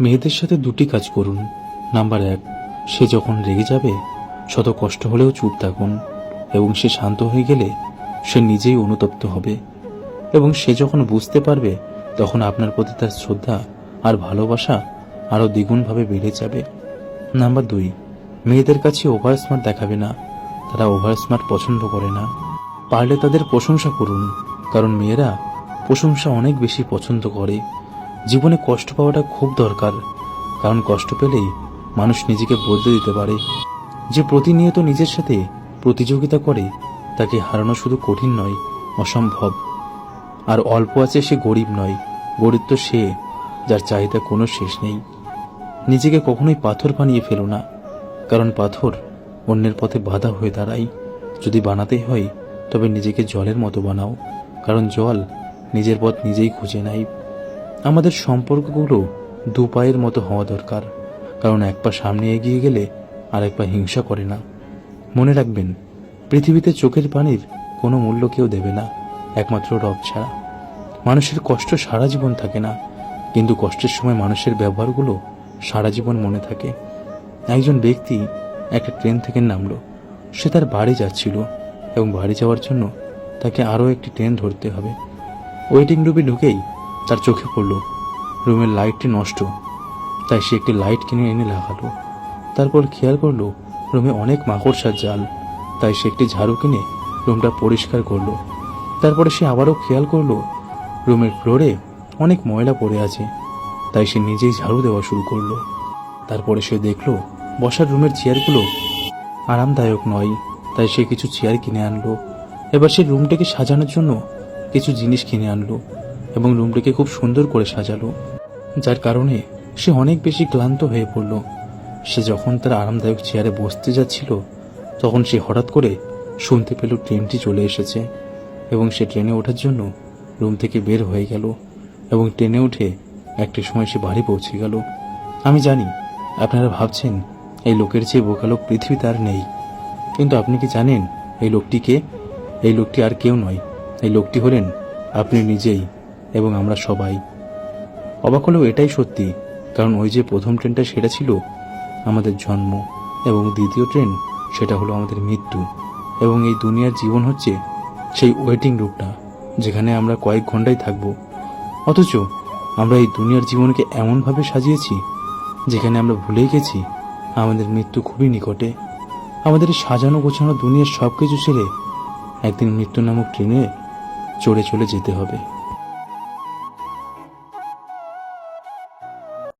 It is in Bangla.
মেয়েদের সাথে দুটি কাজ করুন। নাম্বার এক, সে যখন রেগে যাবে, শত কষ্ট হলেও চুপ থাকুন এবং সে শান্ত হয়ে গেলে সে নিজেই অনুতপ্ত হবে এবং সে যখন বুঝতে পারবে, তখন আপনার প্রতি তার শ্রদ্ধা আর ভালোবাসা আরও দ্বিগুণভাবে বেড়ে যাবে। নাম্বার দুই, মেয়েদের কাছে ওভার স্মার্ট দেখাবে না। তারা ওভার স্মার্ট পছন্দ করে না। পারলে তাদের প্রশংসা করুন, কারণ মেয়েরা প্রশংসা অনেক বেশি পছন্দ করে। জীবনে কষ্ট পাওয়াটা খুব দরকার, কারণ কষ্ট পেলেই মানুষ নিজেকে বদলে দিতে পারে। যে প্রতিনিয়ত নিজের সাথে প্রতিযোগিতা করে, তাকে হারানো শুধু কঠিন নয়, অসম্ভব। আর অল্প আছে সে গরিব নয়, গরিব তো সে, যার চাহিদা কোনো শেষ নেই। নিজেকে কখনোই পাথর বানিয়ে ফেলো না, কারণ পাথর অন্যের পথে বাধা হয়ে দাঁড়ায়। যদি বানাতেই হয়, তবে নিজেকে জলের মতো বানাও, কারণ জল নিজের পথ নিজেই খুঁজে নেয়। আমাদের সম্পর্কগুলো দু পায়ের মতো হওয়া দরকার, কারণ এক পা সামনে এগিয়ে গেলে আর এক পা হিংসা করে না। মনে রাখবেন, পৃথিবীতে চোখের পানির কোনো মূল্য কেউ দেবে না, একমাত্র রব ছাড়া। মানুষের কষ্ট সারা জীবন থাকে না, কিন্তু কষ্টের সময় মানুষের ব্যবহারগুলো সারা জীবন মনে থাকে। একজন ব্যক্তি একটা ট্রেন থেকে নামলো, সে তার বাড়ি যাচ্ছিল এবং বাড়ি যাওয়ার জন্য তাকে আরও একটি ট্রেন ধরতে হবে। ওয়েটিং রুমে ঢুকেই তার চোখে পড়ল। রুমের লাইটটি নষ্ট। তাই সে একটি লাইট কিনে এনে লাগালো। তারপর খেয়াল করল, রুমে অনেক মাকড়সার জাল। তাই সে একটি ঝাড়ু কিনে রুমটা পরিষ্কার করল। তারপরে সে আবারও খেয়াল করল, রুমের ফ্লোরে অনেক ময়লা পড়ে আছে। তাই সে নিজেই ঝাড়ু দেওয়া শুরু করল। তারপরে সে দেখল, বসার রুমের চেয়ারগুলো আরামদায়ক নয়। তাই সে কিছু চেয়ার কিনে আনলো। এবার সে রুমটাকে সাজানোর জন্য কিছু জিনিস কিনে আনলো। এবং রুমটিকে খুব সুন্দর করে সাজালো, যার কারণে সে অনেক বেশি ক্লান্ত হয়ে পড়ল। সে যখন তার আরামদায়ক চেয়ারে বসতে যাচ্ছিল, তখন সে হঠাৎ করে শুনতে পেল ট্রেনটি চলে এসেছে এবং সে ট্রেনে ওঠার জন্য রুম থেকে বের হয়ে গেল এবং ট্রেনে উঠে একটি সময় সে বাড়ি পৌঁছে গেল। আমি জানি আপনারা ভাবছেন এই লোকের চেয়ে বোকা লোক পৃথিবীতে আর নেই, কিন্তু আপনি কি জানেন এই লোকটিকে এই লোকটি আর কেউ নয়, এই লোকটি হলেন আপনি নিজেই। এবং আমরা সবাই। অবাক হলেও এটাই সত্যি, কারণ ওই যে প্রথম ট্রেনটা সেটা ছিল আমাদের জন্ম, এবং দ্বিতীয় ট্রেন সেটা হলো আমাদের মৃত্যু। এবং এই দুনিয়ার জীবন হচ্ছে সেই ওয়েটিং রুমটা যেখানে আমরা কয়েক ঘন্টায় থাকব। অথচ আমরা এই দুনিয়ার জীবনকে এমনভাবে সাজিয়েছি, যেখানে আমরা ভুলেই গেছি, আমাদের মৃত্যু খুবই নিকটে। আমাদের সাজানো গোছানো দুনিয়ার সব কিছু ছেড়ে একদিন মৃত্যু নামক ট্রেনে চড়ে চলে যেতে হবে।